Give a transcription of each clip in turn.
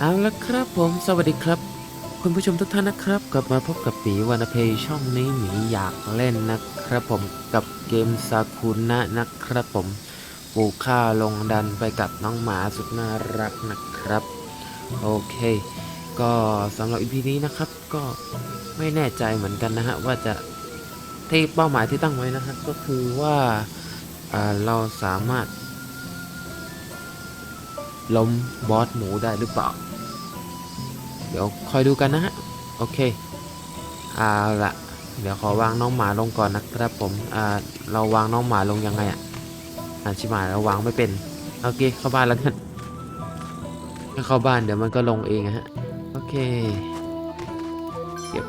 เอาละครับผมสวัสดีครับ คุณผู้ชมทุกท่านนะครับ กลับมาพบกับปีวานาเพย์ช่องนี้หมีอยากเล่นนะครับผมกับเกมซากุนะนะครับผมปลูกข้าลงดันไปกับน้องหมาสุดน่ารักนะครับ โอเค ก็สำหรับอีพีนี้นะครับ ก็ไม่แน่ใจเหมือนกันนะฮะว่าจะที่เป้าหมายที่ตั้งไว้นะครับก็คือว่าอ่าเราสามารถล้มบอสหมูได้หรือเปล่า ดี๋ยวคอยดูกันนะฮะ โอเคเอาละเดี๋ยวขอวางน้องหมาลงก่อนนะครับผมอ่าเราวางน้องหมาลงยังไงอะอ่าชิบหาเราวางไม่เป็น โอเค เข้าบ้านแล้วกันถ้าเข้าบ้านเดี๋ยวมันก็ลงเองฮะ โอเคเก็บ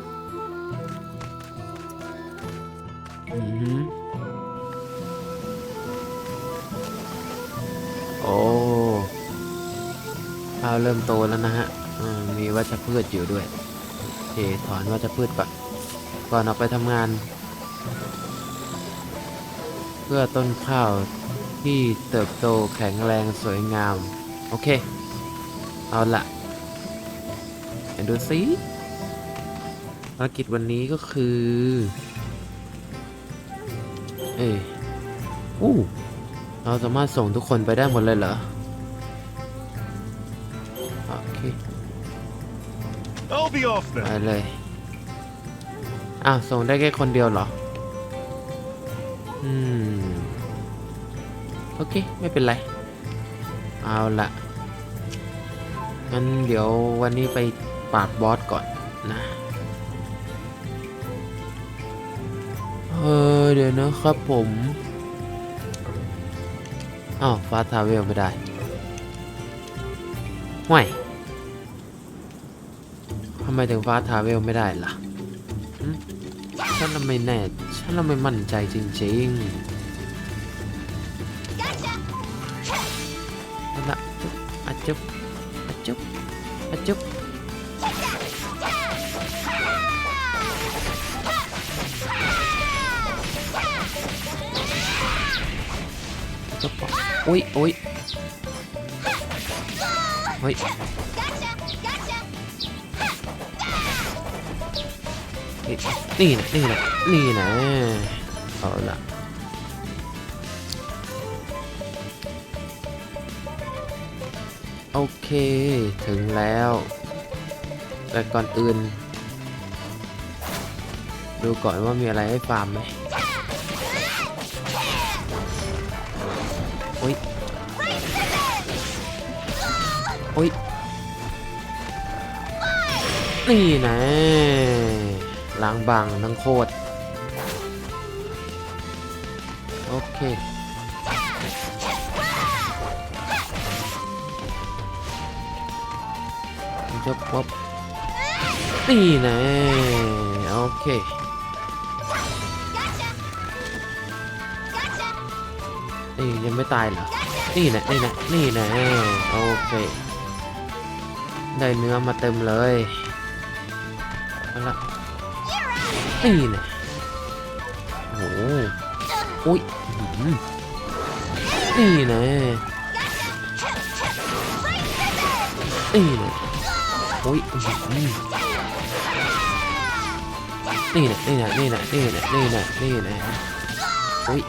อือโอ้ข้าเริ่มโตแล้วนะฮะ อืม มีวัชพืชอยู่ด้วยโอเคถอนวัชพืชก่อนก่อนออกไปทำงาน เพื่อต้นข้าวที่เติบโตแข็งแรงสวยงาม โอเค เอาละเดี๋ยวดูสิภารกิจวันนี้ก็คือ เอ้ยอู้เราสามารถส่งทุกคนไปได้หมดเลยเหรอ โอเค I'll be off ไป then. เลย อ้าว ส่งได้แค่คนเดียวเหรอ อืม โอเค ไม่เป็นไร เอาละงั้นเดี๋ยววันนี้ไปปราบบอสก่อนนะ เออ เดี๋ยวนะครับผม อ้าว ฟาทาเวลไม่ได้ห่วยำไมถึงฟ้าทาเวลไม่ได้ล่ะหึฉันละไม่แน่ ฉันละไม่มั่นใจจริงๆเอาละอะจุบอะจุบอะจุบจุบอุ้ยอุ้ยเฮ้ย นี่นะนี่นะนี่นะเอาละโอเค ถึงแล้ว แต่ก่อนอื่น ดูก่อนว่ามีอะไรให้ฟาร์มไหมโอ้ยโอ้ยนี่นะ ล้างบางทั้งโคตร โอเคจบปุ๊บนี่นะโอเคนี่ยังไม่ตายเหรอ นี่นะนี่นะนี่นะโอเค ได้เนื้อมาเต็มเลยเอาละ นี่เนะโอ้โหอุ้ยอื้อหือนี่นะนี่นะโอ้ยอื้อหือนี่นะนี่นะนี่นะนี่นะนี่นะนี่นะโอ้ย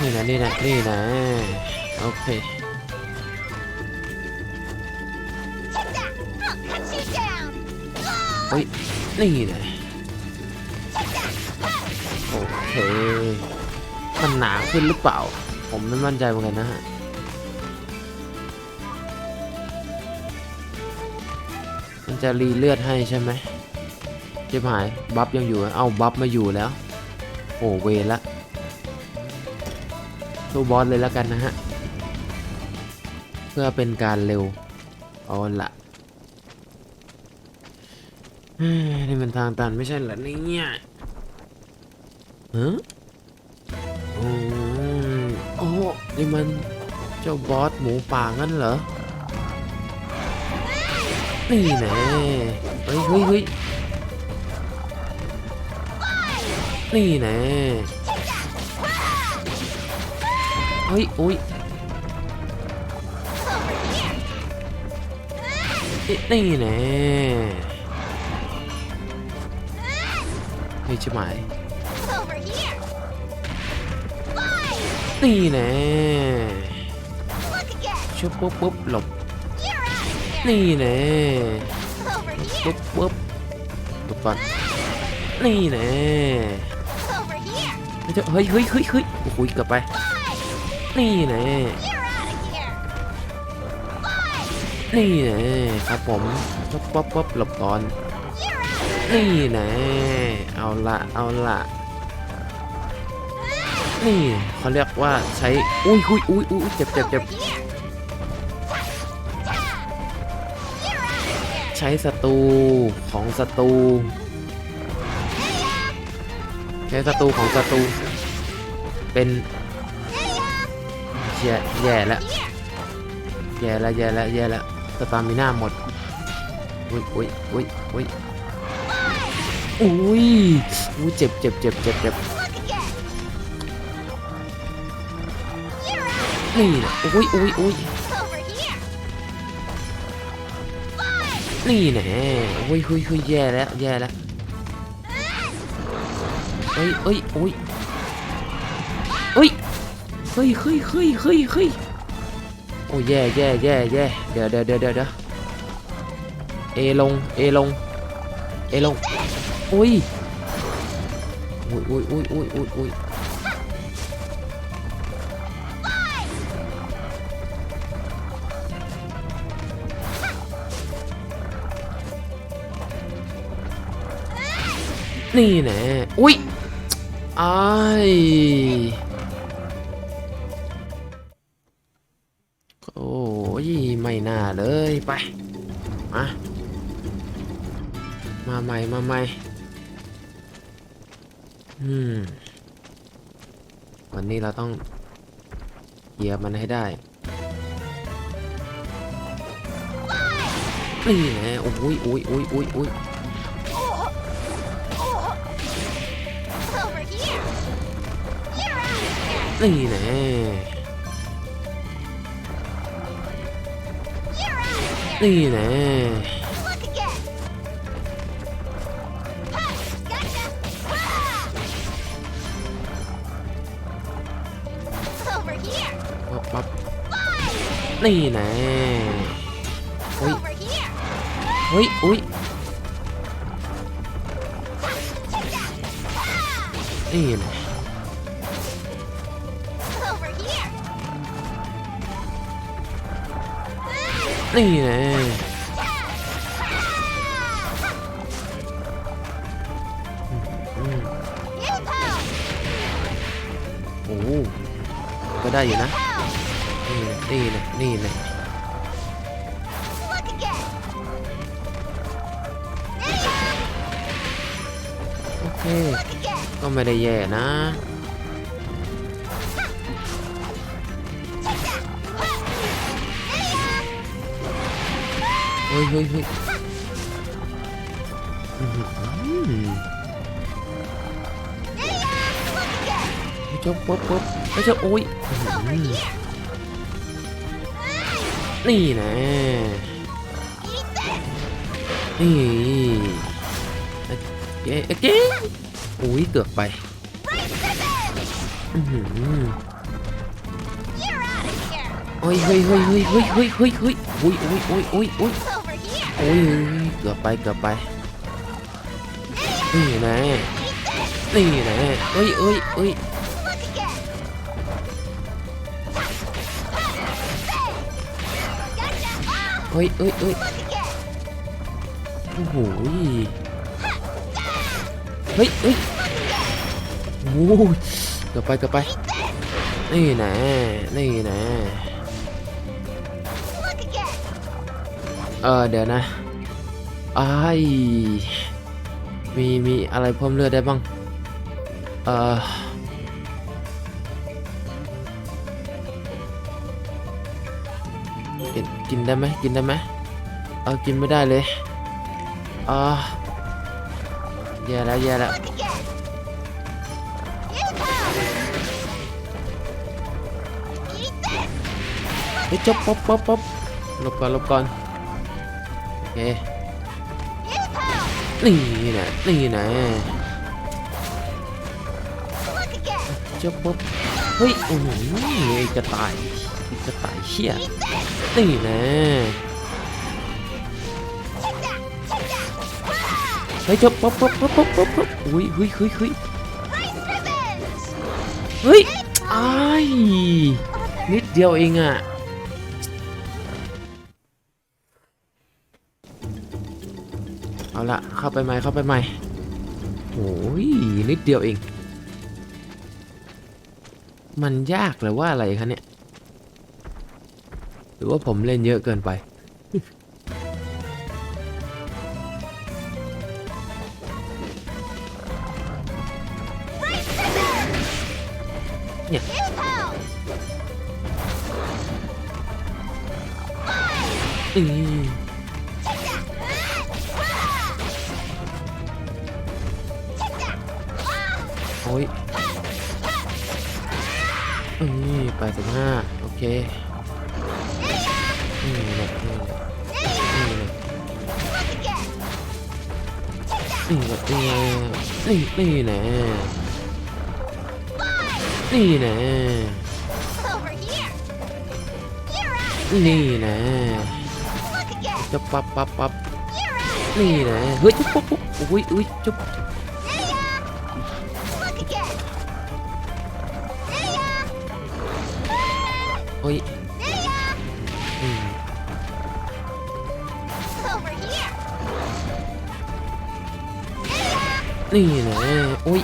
นี่นะนี่นะนี่นะโอเคเฮ้ยนี่นะ มันหนาขึ้นหรือเปล่า ผมไม่มั่นใจเหมือนกันนะฮะมันจะรีเลือดให้ใช่ไหมเจ็บหายบัฟยังอยู่ เอาบัฟมาอยู่แล้ว โอ้เวละสู้บอสเลยแล้วกันนะฮะ เพื่อเป็นการเร็ว เอาละนี่มันทางตันไม่ใช่เหรอเนี่ย ฮะอืมโอ้นี่มันเจ้าบอสหมูป่างั้นเหรอ นี่แน่เฮ้ยเฮ้ยเฮ้ยนี่แน่เฮ้ยโอ้ยนี่นี่แน่เฮ้ยชิบหา Fly. นี่แน่ชุบปุ๊บปุ๊บหลบนี่แน่ปุ๊บปุ๊บหลบก่อนนี่แน่เฮ้ยเฮ้ยเฮ้ยเฮ้ยโอ้โหเกือบไป นี่แน่นี่แน่ครับผมปุ๊บปุ๊บปุ๊บหลบก่อน นี่แน่เอาละเอาละ นี่เขาเรียกว่าใช้ อุ้ยอุ้ยอุ้ยอุ้ยเจ็บเจ็บเจ็บใช้ศัตรูของศัตรูใช้ศัตรูของศัตรูเป็นแย่แย่แล้วแย่แล้วแย่แล้วแย่แล้วสตามิน่าหมดอุ้ยอุ้ยอุ้ยอุ้ยอุ้ยอุ้ยเจ็บเจ็บเจ็บเจ็บเจ็บ out. นี่นะอุ้ยอุ้ยอุ้ยนี่แน่อุ้ยอุ้ยอุ้ยแย่แล้วแย่แล้วเอ้ยเอ้ยอุ้ยเอ้ยเฮ้ยเฮ้ยเฮ้ยเฮ้ยเฮ้ยโอ้ยแย่แย่แย่แย่เดี๋ยวเดี๋ยวเดี๋ยวเดี๋ยวเอลงเอลงเอลงอุ้ยอุ้ยอุ้ยอุ้ยอุ้ยอุ้ย นี่แน่อุ้ยอ้โอ้ยไม่น่าเลยไป มา มาใหม่ มาใหม่ อืม วันนี้เราต้องเหยียบมันให้ได้ นี่แน่โอ้ยโอ้ยโอ้ยโอ้ยโอ้ย นี่แน่นี่แน่ปั๊นี่แน่เฮ้ย เฮ้ย อุ้ยนี่แน นี่ไงโอ้ก็ได้อยู่นะ นี่เลยนี่เลยนี่เลยโอเค ก็ไม่ได้แย่นะ เฮ้ยเฮ้ยเฮ้ยอื้อหือ There you Look again. ไม่ชอบปุ๊บปุ๊บไม่ชอบอุ้ย โอ้ยเกือบไปเกือบไปนี่นะนี่นะเอ้ยเอ้ยเอ้ยเอ้ยเอ้ยเอ้ยโอ้โหเฮ้ยเฮ้ยโอ้ยเกือบไปเกือบไปนี่นะนี่นะ เออเดี๋ยวนะไอ้มี มีอะไรเพิ่มเลือดได้บ้าง เออกินกินได้ไหมกินได้ไหมเออกินไม่ได้เลยอ่าแย่แล้วแย่แล้วเฮ้ยจบป๊บป๊บป๊อบหลบก่อนหลบก่อน นี่นะนี่นะเจ้าปุ๊บเฮ้ยโอ้โหไอ้กระต่ายไอ้กระต่ายเชี่ยนี่นะเฮ้ยเจ้าปุ๊บปุ๊บปุ๊บปุ๊บปุ๊บปุ๊บอุ้ยเฮ้ยเฮ้ยเฮ้ยเฮ้ยอ้นิดเดียวเองอะ เอาละเข้าไปใหม่เข้าไปใหม่โอ้ยนิดเดียวเอง มันยากหรือว่าอะไรคะเนี่ย หรือว่าผมเล่นเยอะเกินไป Rice ribbons. Yeah. U-turn. อืม อืมแปดสิบห้าโอเคนี่แหละนี่แหละนี่แหละนี่แหละนี่แหละนี่นี่แหละนี่แหละนี่แหละจะปั๊บปั๊บปั๊บนี่แหละเฮ้ยจุ๊บปุ๊บปุ๊บอุ้ยอุ้ยจุ๊บ นี่แหละอุ้ย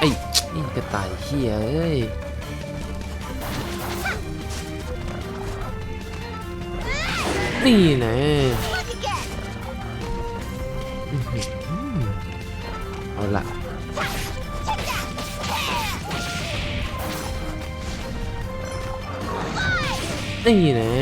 ไอ้นี่กระต่ายเขี้ยเอ้ยนี่แหละเอาละนี่แหละ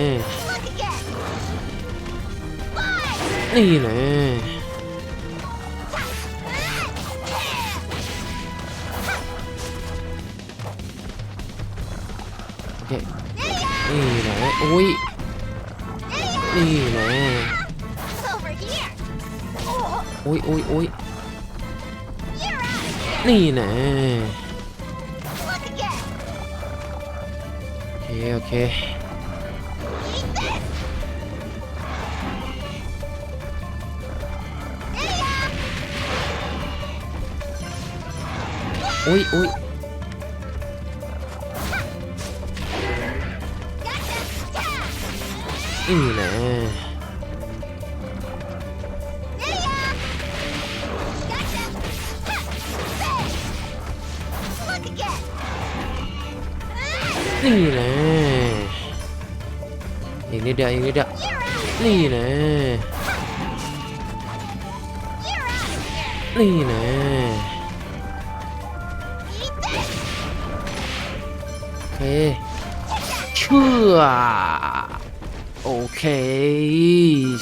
เคโอเค Eat this. Lydia. อุ้ยอุ้ย Gotcha. Yeah. นี่แหละ นี่แหละนี่แหละโอเคเชื่อโอเค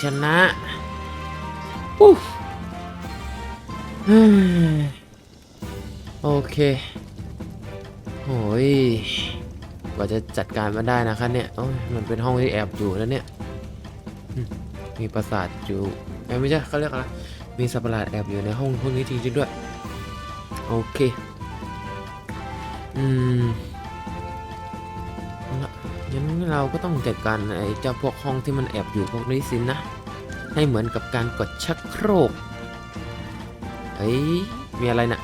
ชนะอู้โอเคโอ้ยกว่าจะจัดการมาได้นะครับเนี่ยโอ้ยมันเป็นห้องที่แอบอยู่แล้วเนี่ย มีปราสาทอยู่เอ้ยไม่ใช่เขาเรียกอะไรมีสัตว์ประหลาดแอบอยู่ในห้องพวกนี้จริงๆด้วย โอเคอืมงั้นเราก็ต้องจัดการไอ้เจ้าพวกห้องที่มันแอบอยู่พวกนี้สินะ ให้เหมือนกับการกดชักโครกเฮ้ยมีอะไรนะ่ะ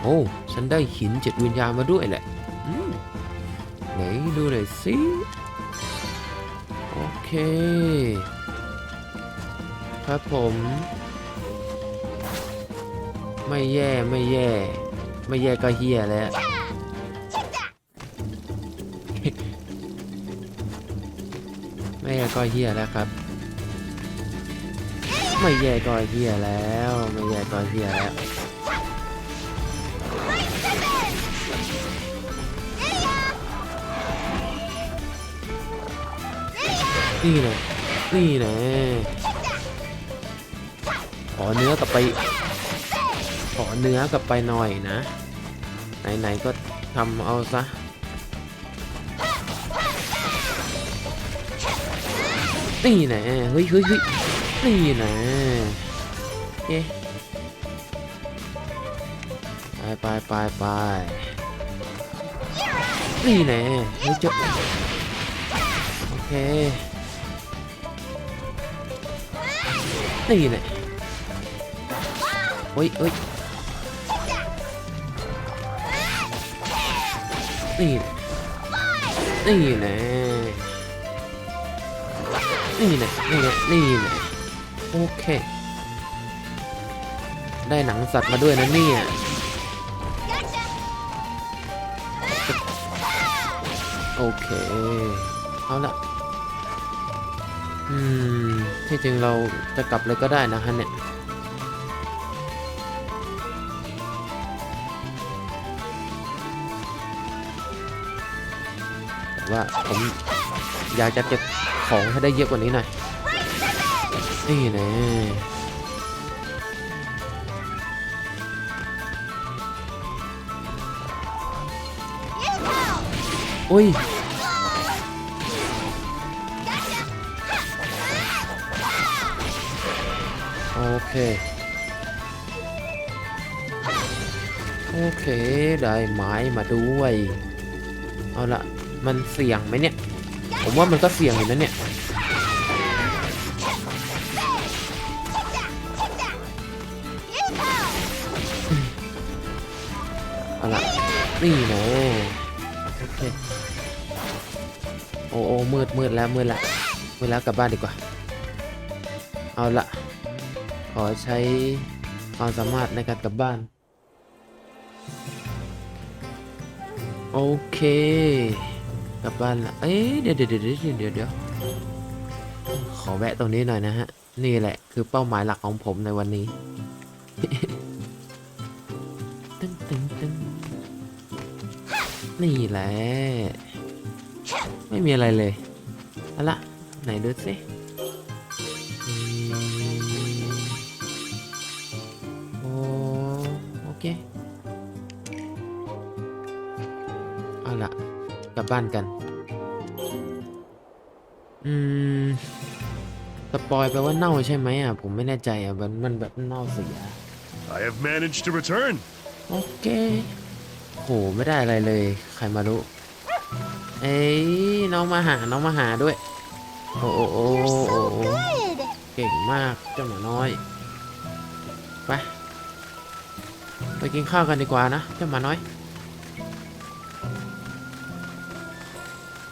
โอ้ ฉันได้หินเจ็ดวิญญาณมาด้วยแหละไหนดูหน่อยสิ โอเค ครับผม ไม่แย่ไม่แย่ ไม่แย่ก็เฮียแล้วไม่แย่ก็เฮียแล้วครับ ไม่แย่ก็เฮียแล้ว ไม่แย่ก็เฮียแล้ว นี่นะนี่นะขอเนื้อกลับไป ขอเนื้อกลับไปหน่อยนะ ไหนๆก็ทำเอาซะนี่แน่เฮ้ยเฮ้ยเฮ้ยนี่แน่เอ๊ะไปไปไปไปนี่แน่เฮ้ยจะโอเค นี่แน่เฮ้ยเฮ้ยนี่นี่น่นี่น่นี่น่นี่น่โอเค ได้หนังสัตว์มาด้วยนะเนี่ยโอเค เอาละ อืม ที่จริงเราจะกลับเลยก็ได้นะฮะเนี่ย แต่ว่าผมอยากจะเก็บของให้ได้เยอะกว่านี้หน่อย นี่นะอุ้ย เค โอเค ได้ไม้มาด้วย เอาละมันเสี่ยงไหมเนี่ย ผมว่ามันก็เสี่ยงอยู่นะเนี่ย เอาละนี่นะโอเค โอ้โอ้มืดมืดแล้วมืดละมืดแล้วกลับบ้านดีกว่า เอาละ อใช้ความสามารถในการกลับบ้าน โอเค กลับบ้านละเอ๊ะเดี๋ยวเดี๋ยวเดี๋ยวเดี๋ยวเดี๋ยวขอแวะตรงนี้หน่อยนะฮะ นี่แหละคือเป้าหมายหลักของผมในวันนี้ตึ้งตึ้งตึ้งนี่แหละ ไม่มีอะไรเลยเอาละไหนดูสิ บบ้านกัน อืม สปอยแปลว่าเน่าใช่ไหมอะ ผมไม่แน่ใจอะ มันมันแบบเน่าเสีย I have managed to return. โอเค โห ไม่ได้อะไรเลย ใครมารู้ เอ้ย น้องมาหา น้องมาหาด้วย โอ้โอ้โอ้ You're โอ้ so โอ้ good. เก่งมาก เจ้าหมาน้อย ไป ไปกินข้าวกันดีกว่านะ เจ้าหมาน้อย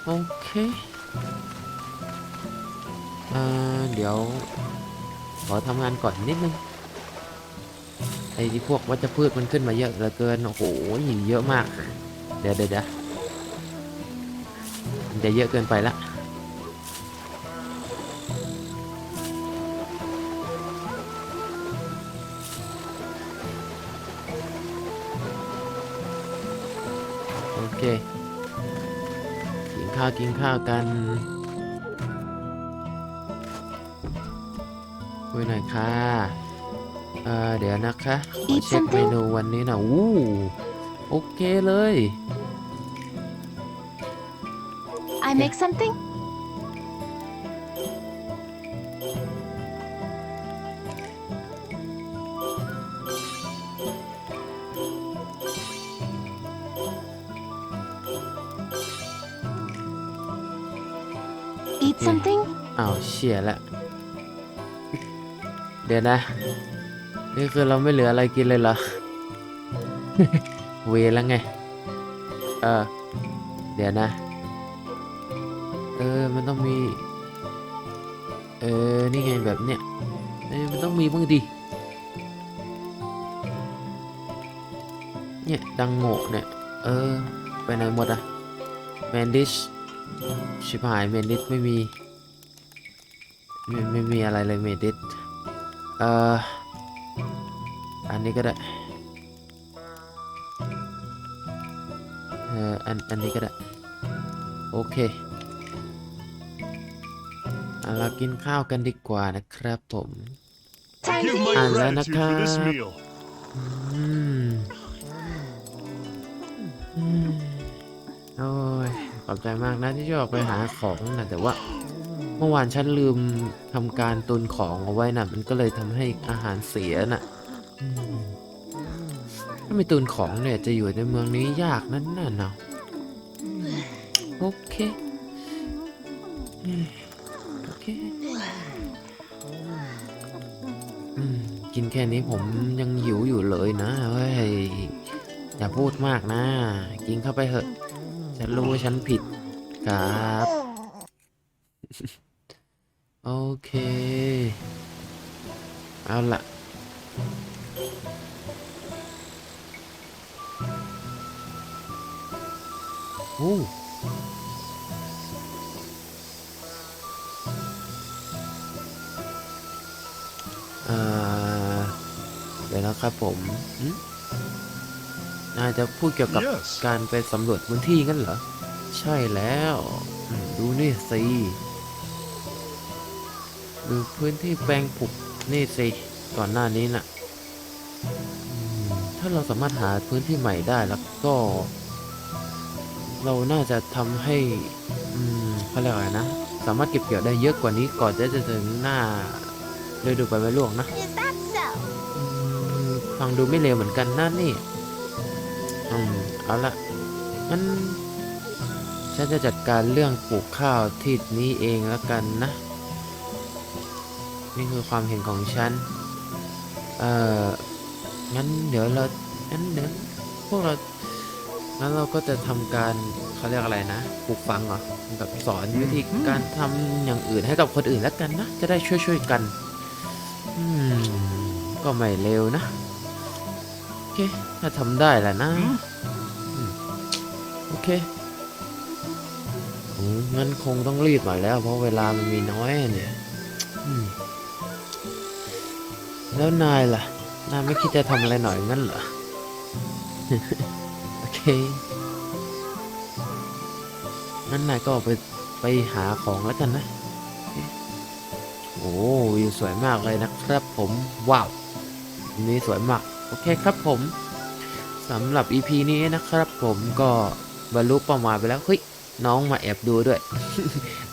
โอเค เอ่อ เดี๋ยว ขอทำงานก่อนนิดนึง ไอ้ที่พวกวัชพืชมันขึ้นมาเยอะเหลือเกิน โอ้โหเยอะมาก เดี๋ยวเดี๋ยวเดี๋ยวมันจะเยอะเกินไปละาวกินข้าวกันคุยหน่อยค่ะเอ่อเดี๋ยวนะคะขอ Eat เช็คเม something? นูวันนี้นะวู้โอเคเลย I make something? เฉียละเดี๋ยวนะ นี่คือเราไม่เหลืออะไรกินเลยเหรอ เวรแล้วไง เออ เดี๋ยวนะ เออ มันต้องมี เออ นี่ไงแบบเนี้ยเออมันต้องมีบ้างดิ เนี่ย ดังโง่เนี่ย เออ ไปไหนหมดอะแมนดิช ชิบหายเมนดิสไม่มี ไม่ไม่มีอะไรเลยเมนดิสเอ่อ อันนี้ก็ได้ เอ่อ อัน อันนี้ก็ได้ โอเคเอาเรากินข้าวกันดีกว่านะครับผม Time Give to my eat. Ah, gratitude for this Zanaka. meal. อืมอืมโอ้ย ขอบใจมากนะที่ช่วยออกไปหาของนะแต่ว่า เมื่อวานฉันลืมทำการตุนของเอาไว้น่ะ มันก็เลยทำให้อาหารเสียน่ะอืมถ้าไม่ตุนของเนี่ยจะอยู่ในเมืองนี้ยากนั่นน่ะเนาะโอเคอืมโอเคอืมกินแค่นี้ผมยังหิวอยู่เลยนะเฮ้ยอย่าพูดมากนะ กินเข้าไปเถอะ ฉันรู้ว่าฉันผิดครับ โอ เค เอาละโอ้เอ่อเดี๋ยวนะครับผมหึน่าจะพูดเกี่ยวกับ Yes. การไปสำรวจพื้นที่กันเหรอ ใช่แล้วอืมดูนี่สิ ดูพื้นที่แปลงปลูกนี่สิก่อนหน้านี้น่ะอืมถ้าเราสามารถหาพื้นที่ใหม่ได้แล้วก็ เราน่าจะทำให้อืมเขาเรียกอะไรนะ สามารถเก็บเกี่ยวได้เยอะกว่านี้ก่อนจะจะถึงหน้าฤดูใบไม้ร่วงนะ Is that so? อืมฟังดูไม่เลวเหมือนกันนะนี่อืมเอาละงั้นฉันจะจัดการเรื่องปลูกข้าวที่นี้เองแล้วกันนะ นี่คือความเห็นของฉัน เอ่อ งั้นเดี๋ยวเรา งั้นเดี๋ยวพวกเรา งั้นเราก็จะทำการเขาเรียกอะไรนะ ปลูกฝังเหรอแบบสอนวิธีการทำอย่างอื่นให้กับคนอื่นแล้วกันนะ จะได้ช่วยๆกัน อืม ก็ไม่เร็วนะ โอเค ถ้าทำได้แหละนะอืมโอเคอืมงั้นคงต้องรีบหน่อยแล้ว เพราะเวลามันมีน้อยเนี่ย แล้วนายล่ะ นายไม่คิดจะทำอะไรหน่อยงั้นเหรอ โอเคงั้นนายก็ออกไปไปหาของแล้วกันนะ โอ้วิวสวยมากเลยนะครับผมว้าวนนี้สวยมาก โอเคครับผมสำหรับ EP นี้นะครับผมก็บรรลุเป้าหมายไปแล้วเฮ้ยน้องมาแอบดูด้วย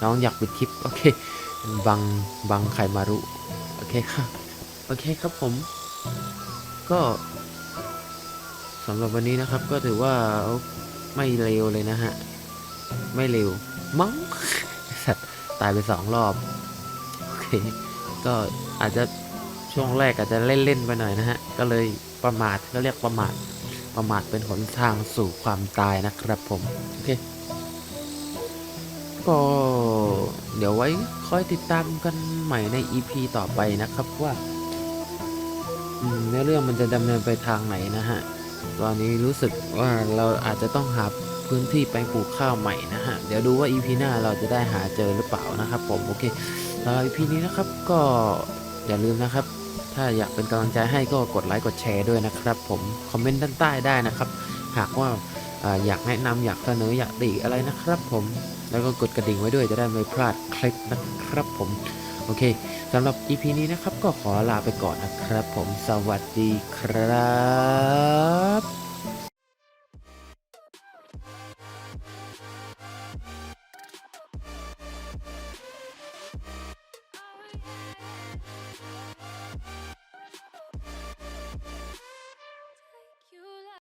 น้องอยากปิดคลิป โอเค บัง บังใครมารู้ โอเคครับ โอเคครับผม ก็สำหรับวันนี้นะครับก็ถือว่าไม่เลวเลยนะฮะ ไม่เร็ว มั้งสัตว์ตายไปสองรอบ โอเค ก็อาจจะช่วงแรกอาจจะเล่น ๆ ไปหน่อยนะฮะ ก็เลยประมาทก็เรียกประมาท ประมาทเป็นหนทางสู่ความตายนะครับผม โอเค ก็เดี๋ยวไว้คอยติดตามกันใหม่ใน EP ต่อไปนะครับว่า เนื้อเรื่องมันจะดำเนินไปทางไหนนะฮะ ตอนนี้รู้สึกว่าเราอาจจะต้องหาพื้นที่ไปปลูกข้าวใหม่นะฮะ เดี๋ยวดูว่า EP หน้าเราจะได้หาเจอหรือเปล่านะครับผมโอเคสำหรับ EP นี้นะครับก็อย่าลืมนะครับ ถ้าอยากเป็นกำลังใจให้ก็กดไลค์กดแชร์ด้วยนะครับ ผมคอมเมนต์ด้านใต้ได้นะครับ หากว่าอ่าอยากแนะนำอยากเสนออยากติอะไรนะครับ ผมแล้วก็กดกระดิ่งไว้ด้วยจะได้ไม่พลาดคลิปนะครับผม โอเคสำหรับ EP นี้นะครับก็ขอลาไปก่อนนะครับ ผมสวัสดีครับ